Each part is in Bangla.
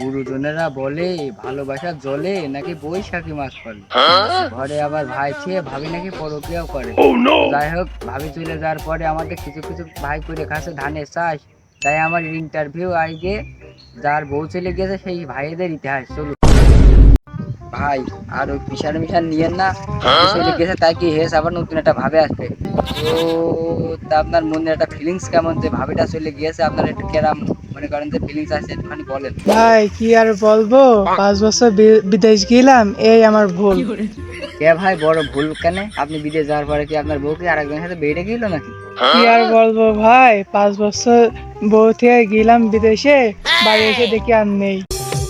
গুরুজনেরা বলে ভালোবাসা জলে নাকি বৈশাখী মাছ ফলে ঘরে আবার ভাই ছেয়ে ভাবি নাকি পরকিয়াও করে। যাই হোক ভাবি চলে যাওয়ার পরে আমাদের কিছু কিছু ভাই করে খাচ্ছে ধানের চাষ। তাই আমার ইন্টারভিউ আজকে যার বউ চলে গেছে সেই ভাইদের ইতিহাস চলুন ভাই আর ওই পিসার মিশার নিয়েন না। চলে গেছে তাই কি হেস আবার নতুন একটা ভাবে আসবে তো তা আপনার মনে একটা ফিলিংস কেমন যে ভাবিটা চলে গিয়েছে আপনার একটু কেরাম মনে করেন যে ফিলিংস আছে একটুখানি বলেন। ভাই কি আর বলব? পাঁচ বছর বিদেশ গেলাম এই আমার ভুল। কে ভাই বড় ভুল কেন? আপনি বিদেশ যাওয়ার পরে কি আপনার বউ কি আরেকজনের সাথে বেড়ে গেল নাকি? কি আর বলব ভাই পাঁচ বছর বউ থেকে গেলাম বিদেশে বাড়ি এসে দেখি আর নেই।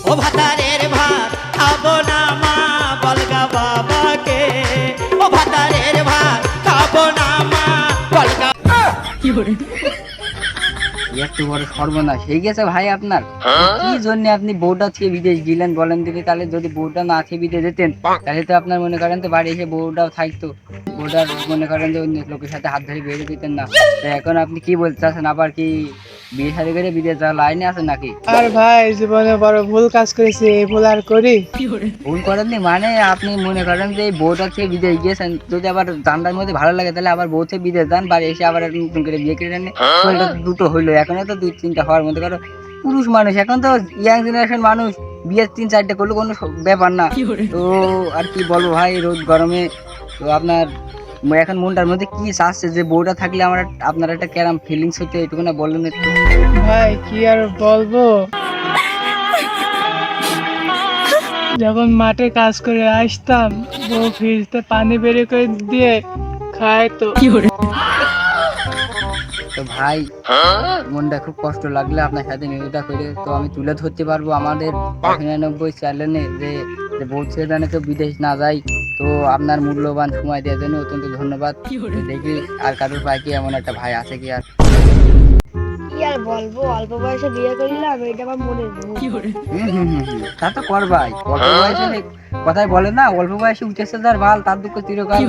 ও ভাতারের ভাত খাব না মা বলগা বাবাকে। ও ভাতারের ভাত খাব না মা বলগা এত বড় সর্বনাশ। হয়ে গেছে ভাই আপনার। কি জন্য আপনি বউটা থেকে বিদেশ গেলেন বলেন দিদি তাহলে যদি বউটা না থেকে বিদেশ যেতেন তাহলে তো আপনার মনে করেন তো বাড়ি এসে বউটাও থাকতো। বউটার মনে করেন যে অন্য লোকের সাথে হাত ধরে বেরিয়ে দিতেন না। এখন আপনি কি বলতে চাচ্ছেন? আবার কি বিয়ে শাদী করে বিদেশ যাওয়ার লাইনে আছেন নাকি? আর ভাই জীবনে বড় ভুল কাজ করেছি এই ভুল আর করি। ভুল করেননি মানে আপনি মনে করেন যে এই বউটা থেকে বিদেশ গিয়েছেন যদি আবার জানটার মধ্যে ভালো লাগে তাহলে আবার বউ থেকে বিদেশ যান বাড়ি এসে আবার নতুন করে বিয়ে করে নেন। দুটো হইল এখনও তো দুই তিনটা হওয়ার মধ্যে কারও পুরুষ মানুষ এখন তো ইয়াং জেনারেশন মানুষ বিয়ে তিন চারটে করলে কোনো ব্যাপার না। তো আর কি বলব ভাই রোদ গরমে তো আপনার এখন মনটার মধ্যে কি আসছে? যে বউটা থাকলে আমার একটা- আপনার একটা কেরাম ফিলিংস হচ্ছে এটুকু না বললেন একটু। ভাই কি আর বলব? যখন মাঠে কাজ করে আসতাম বউ ফ্রিজতে পানি বের করে দিয়ে খায় তো তো ভাই মনটা খুব কষ্ট লাগলে আপনার সাথে নিউজটা করে। তো আমি তুলে ধরতে পারব আমাদের নিরানব্বই চ্যানেলে যে যে বলছে জানে তো বিদেশ না যাই তো আপনার মূল্যবান সময় দেওয়ার জন্য অত্যন্ত ধন্যবাদ। দেখি আর কারোর ভাই কি এমন একটা ভাই আছে কি আর? কি আর বলব? অল্প বয়সে বিয়ে করলাম এটা আমার মনে হম হম হুম হুম হুম। তা তো করবাই। অল্প বয়সে কথাই বলে না অল্প বয়সে উঠেছে যার ভালো তার দুঃখ চিরকাল।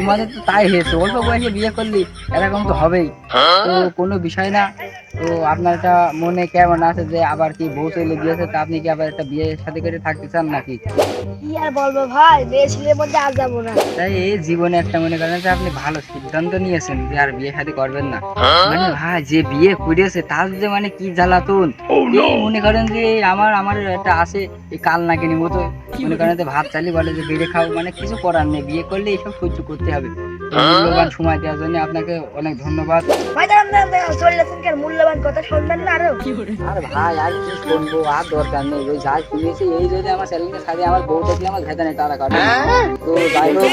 তোমাদের তো তাই হয়েছে অল্প বয়সে বিয়ে করলি এরকম তো হবেই। তো কোনো বিষয় না তো আপনার একটা মনে কেমন আছে যে আবার কি বউ চলে গিয়েছে তা আপনি কি আবার একটা বিয়ের সাথে করে থাকতে চান নাকি? কি আর বলব ভাই মেয়ে ছেলের মধ্যে আর যাব না। তাই এই জীবনে একটা মনে করেন যে আপনি ভালো সিদ্ধান্ত নিয়েছেন যে আর বিয়ে শাদী করবেন না। মানে ভাই যে বিয়ে করেছে তার যে মানে কি জ্বালাতন? মনে করেন যে আমার আমার একটা আছে এই কাল নাকিনি মতো। মনে করেন ভাত চালি বলে যে বেড়ে খাও মানে কিছু করার নেই বিয়ে করলে এইসব সহ্য করতে হবে। মূল্যবান সময় দেওয়ার জন্য আপনাকে অনেক ধন্যবাদ। মূল্যবান কথা শুনবেন না আরও? আর ভাই আর কি শুনব? আর দরকার নেই। ওই যা শুনেছি এই যদি আমার সাথে আমার বউ দেখলে আমার ভেতরে তারা কাটে। তো যাই হোক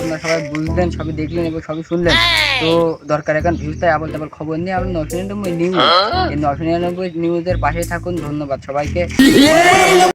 আপনারা সবাই বুঝলেন সবই দেখলেন এবং সবই শুনলেন। তো দরকার এখন ভিউজটা আবল তাবল খবর নিয়ে আপনি নশো নিরানব্বই নিউজ এই নশো নিরানব্বই নিউজের পাশে থাকুন। ধন্যবাদ সবাইকে।